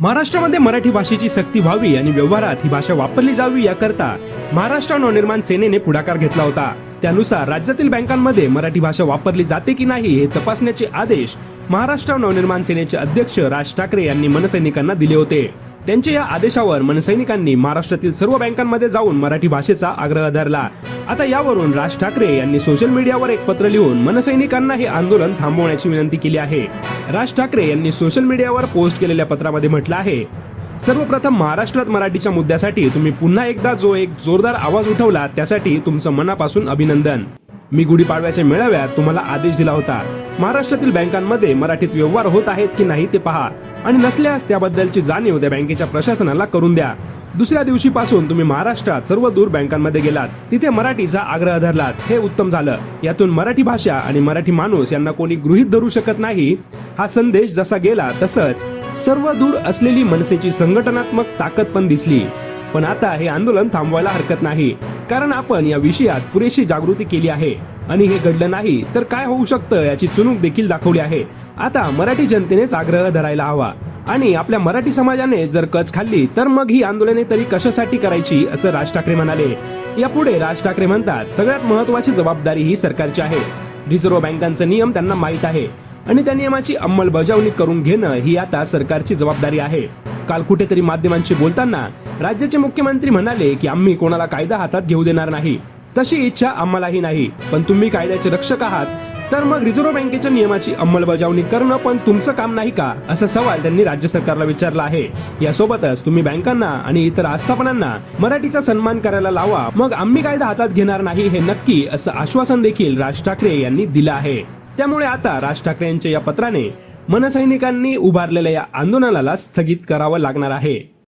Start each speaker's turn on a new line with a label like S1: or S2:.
S1: महाराष्ट्रामध्ये मराठी भाषेची सक्ती व्हावी आणि व्यवहारात ही भाषा वापरली जावी याकरता महाराष्ट्र नवनिर्माण सेनेने पुढाकार घेतला होता. त्यानुसार राज्यातील बँकांमध्ये मराठी भाषा वापरली जाते की नाही हे तपासण्याचे आदेश महाराष्ट्र नवनिर्माण सेनेचे अध्यक्ष राज ठाकरे यांनी मनसैनिकांना दिले होते. त्यांच्या या आदेशावर मनसैनिकांनी महाराष्ट्रातील सर्व बँकांमध्ये जाऊन मराठी भाषेचा आग्रह धरला. आता यावरून राज ठाकरे यांनी सोशल मीडियावर एक पत्र लिहून मनसैनिकांना हे आंदोलन थांबवण्याची विनंती केली आहे. राज ठाकरे यांनी सोशल मीडियावर पोस्ट केलेल्या पत्रामध्ये म्हटलं आहे सर्वप्रथम महाराष्ट्रात मराठीच्या मुद्द्यासाठी तुम्ही पुन्हा एकदा जो एक जोरदार आवाज उठवला त्यासाठी तुमचं मनापासून अभिनंदन. मी गुढीपाडव्याच्या मेळाव्यात तुम्हाला आदेश दिला होता. महाराष्ट्रातील बँकांमध्ये मराठीत व्यवहार होत आहेत की नाही ते पहा. आणि नसल्यास त्याबद्दलची जाणीव त्या बँकेच्या प्रशासनाला करून द्या. दुसऱ्या दिवशीपासून तुम्ही महाराष्ट्रात सर्व दूर बँकांमध्ये गेलात. तिथे मराठीचा आग्रह धरलात. हे उत्तम झालं. यातून मराठी भाषा आणि मराठी माणूस यांना कोणी गृहीत धरू शकत नाही. हा संदेश जसा गेला तसंच सर्व दूर असलेली मनसेची संघटनात्मक ताकद पण दिसली. पण आता हे आंदोलन थांबवायला हरकत नाही. कारण आपण या विषयात पुरेशी जागृती केली आहे. आणि हे घडलं नाही तर काय होऊ शकतं याची चुणूक देखील दाखवली आहे. आता मराठी जनतेनेच आग्रह धरायला हवा. आणि आपल्या मराठी समाजाने जर कच खाल्ली तर मग ही आंदोलने तरी कशासाठी करायची असं राज ठाकरे म्हणाले. यापुढे राज ठाकरे म्हणतात सगळ्यात महत्वाची जबाबदारी ही सरकारची आहे. रिझर्व्ह बँकांचा नियम त्यांना माहीत आहे. आणि त्या नियमाची अंमलबजावणी करून घेणं ही आता सरकारची जबाबदारी आहे. काल कुठेतरी माध्यमांशी बोलताना राज्याचे मुख्यमंत्री म्हणाले की आम्ही कोणाला कायदा हातात घेऊ देणार नाही. तशी इच्छा आम्हालाही नाही. पण तुम्ही कायद्याचे रक्षक आहात तर मग रिझर्व्ह बँकेच्या नियमाची अंमलबजावणी करणं पण तुमचं काम नाही का? असा सवाल त्यांनी राज्य सरकारला विचारला आहे. यासोबतच तुम्ही बँकांना आणि इतर आस्थापनांना मराठीचा सन्मान करायला लावा. मग आम्ही कायदा हातात घेणार नाही हे नक्की असं आश्वासन देखील राज ठाकरे यांनी दिलं आहे. त्यामुळे आता राज ठाकरे यांच्या या पत्राने मनसैनिकांनी उभारलेल्या या आंदोलनाला स्थगित करावं लागणार आहे.